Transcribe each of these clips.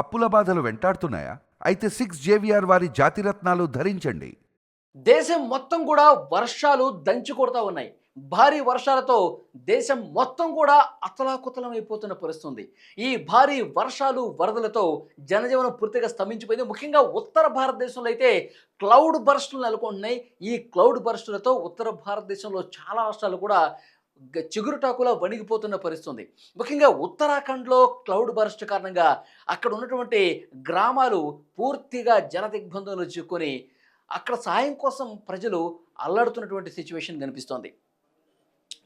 అప్పుల బాధలు వెంటాడుతున్నాయా? అయితే సిక్స్ జేవిఆర్ వారి జాతిరత్నాలు ధరించండి. దేశం మొత్తం కూడా వర్షాలు దంచి కొడతా ఉన్నాయి. భారీ వర్షాలతో దేశం మొత్తం కూడా అతలాకుతలం అయిపోతున్న పరిస్థితుంది. ఈ భారీ వర్షాలు వరదలతో జనజీవనం పూర్తిగా స్తంభించిపోయింది. ముఖ్యంగా ఉత్తర భారతదేశంలో అయితే క్లౌడ్ బర్స్టులు నెలకొంటున్నాయి. ఈ క్లౌడ్ బర్స్టులతో ఉత్తర భారతదేశంలో చాలా రాష్ట్రాలు కూడా చిగురుటాకులా వణిగిపోతున్న పరిస్థితుంది. ముఖ్యంగా ఉత్తరాఖండ్లో క్లౌడ్ బరస్ట్ కారణంగా అక్కడ ఉన్నటువంటి గ్రామాలు పూర్తిగా జల దిగ్బంధంలో చిక్కుని అక్కడ సాయం కోసం ప్రజలు అల్లాడుతున్నటువంటి సిచ్యువేషన్ కనిపిస్తోంది.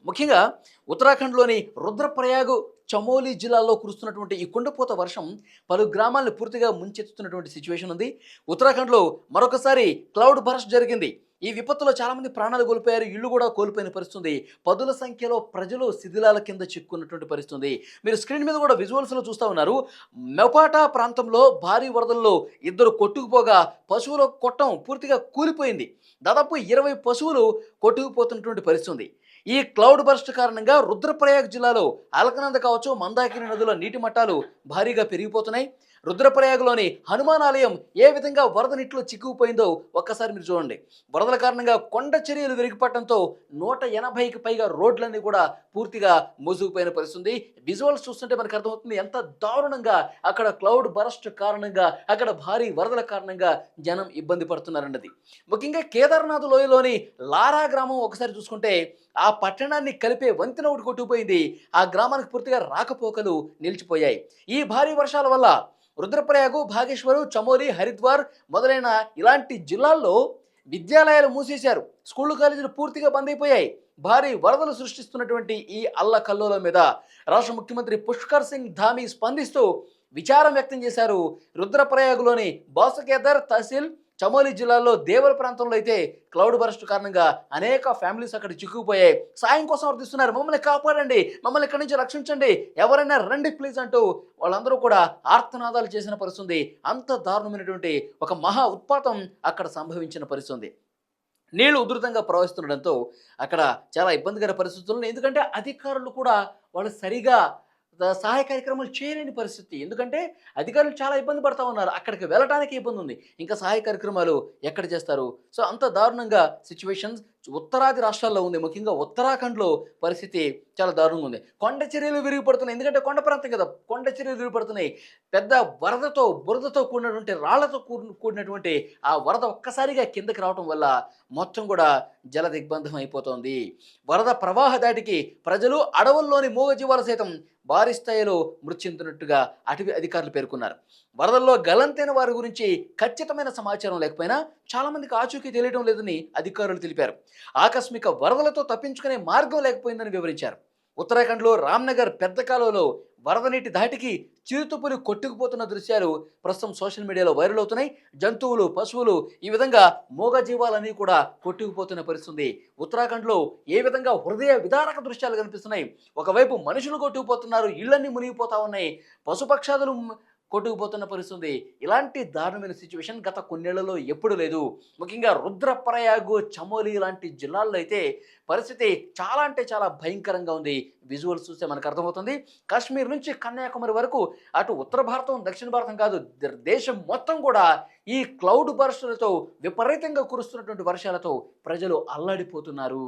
ముఖ్యంగా ఉత్తరాఖండ్లోని రుద్రప్రయాగ్ చమోలి జిల్లాలో కురుస్తున్నటువంటి ఈ కుండపోత వర్షం పలు గ్రామాలను పూర్తిగా ముంచెత్తుతున్నటువంటి సిచ్యువేషన్ ఉంది. ఉత్తరాఖండ్లో మరొకసారి క్లౌడ్ బరస్ట్ జరిగింది. ఈ విపత్తులో చాలామంది ప్రాణాలు కోల్పోయారు. ఇల్లు కూడా కోల్పోయిన పరిస్థితుంది. పదుల సంఖ్యలో ప్రజలు శిథిలాల కింద చిక్కున్నటువంటి పరిస్థితుంది. మీరు స్క్రీన్ మీద కూడా విజువల్స్లో చూస్తూ ఉన్నారు. మెపాటా ప్రాంతంలో భారీ వరదల్లో ఇద్దరు కొట్టుకుపోగా పశువుల కొట్టం పూర్తిగా కూలిపోయింది. దాదాపు ఇరవై పశువులు కొట్టుకుపోతున్నటువంటి పరిస్థితుంది. ఈ క్లౌడ్ బర్స్ట్ కారణంగా రుద్రప్రయాగ్ జిల్లాలో అలకనంద కావచ్చు మందాకిని నదుల నీటి మట్టాలు భారీగా పెరిగిపోతున్నాయి. రుద్రప్రయాగ్లోని హనుమానాలయం ఏ విధంగా వరద నీటిలో చిక్కుకుపోయిందో ఒక్కసారి మీరు చూడండి. వరదల కారణంగా కొండ చర్యలు విరిగిపడటంతో నూట ఎనభైకి పైగా రోడ్లన్నీ కూడా పూర్తిగా మూసుకుపోయిన పరిస్థితుంది. విజువల్స్ చూస్తుంటే మనకు అర్థమవుతుంది ఎంత దారుణంగా అక్కడ క్లౌడ్ బరస్ట్ కారణంగా అక్కడ భారీ వరదల కారణంగా జనం ఇబ్బంది పడుతున్నారన్నది. ముఖ్యంగా కేదార్నాథ్ లోయలోని లారా గ్రామం ఒకసారి చూసుకుంటే ఆ పట్టణాన్ని కలిపే వంతెన ఒకటి కొట్టుకుపోయింది. ఆ గ్రామానికి పూర్తిగా రాకపోకలు నిలిచిపోయాయి. ఈ భారీ వర్షాల వల్ల రుద్రప్రయాగు భాగేశ్వరు చమోలి హరిద్వార్ మొదలైన ఇలాంటి జిల్లాల్లో విద్యాలయాలు మూసేశారు. స్కూళ్ళు కాలేజీలు పూర్తిగా బంద్ అయిపోయాయి. భారీ వరదలు సృష్టిస్తున్నటువంటి ఈ అల్ల కల్లోల మీద రాష్ట్ర ముఖ్యమంత్రి పుష్కర్ సింగ్ ధామి స్పందిస్తూ విచారం వ్యక్తం చేశారు రుద్రప్రయాగులోని బాసుకేదర్ తహసీల్ చమోలి జిల్లాలో దేవర ప్రాంతంలో అయితే క్లౌడ్ బరస్ట్ కారణంగా అనేక ఫ్యామిలీస్ అక్కడ చిక్కుకుపోయాయి. సాయం కోసం వర్తిస్తున్నారు మమ్మల్ని కాపాడండి. మమ్మల్ని ఇక్కడి నుంచి రక్షించండి. ఎవరైనా రండి ప్లీజ్ అంటూ వాళ్ళందరూ కూడా ఆర్తనాదాలు చేసిన పరిస్థితుంది అంత దారుణమైనటువంటి ఒక మహా ఉత్పాతం అక్కడ సంభవించిన పరిస్థితుంది నీళ్ళు ఉధృతంగా ప్రవహిస్తుండడంతో అక్కడ చాలా ఇబ్బందికర పరిస్థితులు ఉన్నాయి. ఎందుకంటే అధికారులు కూడా వాళ్ళు సరిగా సహాయ కార్యక్రమాలు చేయలేని పరిస్థితి. ఎందుకంటే అధికారులు చాలా ఇబ్బంది పడతా ఉన్నారు. అక్కడికి వెళ్ళటానికి ఇబ్బంది ఉంది. ఇంకా సహాయ కార్యక్రమాలు ఎక్కడ చేస్తారు? సో అంత దారుణంగా సిచ్యువేషన్స్ ఉత్తరాది రాష్ట్రాల్లో ఉంది. ముఖ్యంగా ఉత్తరాఖండ్లో పరిస్థితి చాలా దారుణంగా ఉంది. కొండ చర్యలు విరిగిపడుతున్నాయి. ఎందుకంటే కొండ ప్రాంతం కదా. కొండ చర్యలు విరిగిపడుతున్నాయి. పెద్ద వరదతో బురదతో కూడినటువంటి రాళ్ళతో కూడినటువంటి ఆ వరద ఒక్కసారిగా కిందకి రావటం వల్ల మొత్తం కూడా జల దిగ్బంధం అయిపోతోంది వరద ప్రవాహ దాటికి ప్రజలు అడవుల్లోని మూగజీవాలు సైతం భారీ స్థాయిలో మృతి చెందినట్టుగా అటవీ అధికారులు పేర్కొన్నారు. వరదల్లో గలంతైన వారి గురించి ఖచ్చితమైన సమాచారం లేకపోయినా చాలామందికి ఆచూకీ తెలియడం లేదని అధికారులు తెలిపారు. ఆకస్మిక వరదలతో తప్పించుకునే మార్గం లేకపోయిందని వివరించారు. ఉత్తరాఖండ్లో రామ్నగర్ పెద్ద కాలువలో వరద నీటి ధాటికి చిరుతుపులు కొట్టుకుపోతున్న దృశ్యాలు ప్రస్తుతం సోషల్ మీడియాలో వైరల్ అవుతున్నాయి. జంతువులు పశువులు ఈ విధంగా మూగ జీవాలన్నీ కూడా కొట్టుకుపోతున్న పరిస్థితుంది. ఉత్తరాఖండ్లో ఏ విధంగా హృదయ విదారక దృశ్యాలు కనిపిస్తున్నాయి? ఒకవైపు మనుషులు కొట్టుకుపోతున్నారు ఇళ్ళన్నీ మునిగిపోతా ఉన్నాయి. పశుపక్షాదులు కొట్టుకుపోతున్న పరిస్థితుంది. ఇలాంటి దారుణమైన సిచ్యువేషన్ గత కొన్నేళ్ళలో ఎప్పుడు లేదు. ముఖ్యంగా రుద్రప్రయాగు చమోలి లాంటి జిల్లాల్లో అయితే పరిస్థితి చాలా అంటే చాలా భయంకరంగా ఉంది. విజువల్స్ చూస్తే మనకు అర్థమవుతుంది. కాశ్మీర్ నుంచి కన్యాకుమారి వరకు అటు ఉత్తర భారతం దక్షిణ భారతం కాదు దేశం మొత్తం కూడా ఈ క్లౌడ్ బర్స్టులతో విపరీతంగా కురుస్తున్నటువంటి వర్షాలతో ప్రజలు అల్లాడిపోతున్నారు.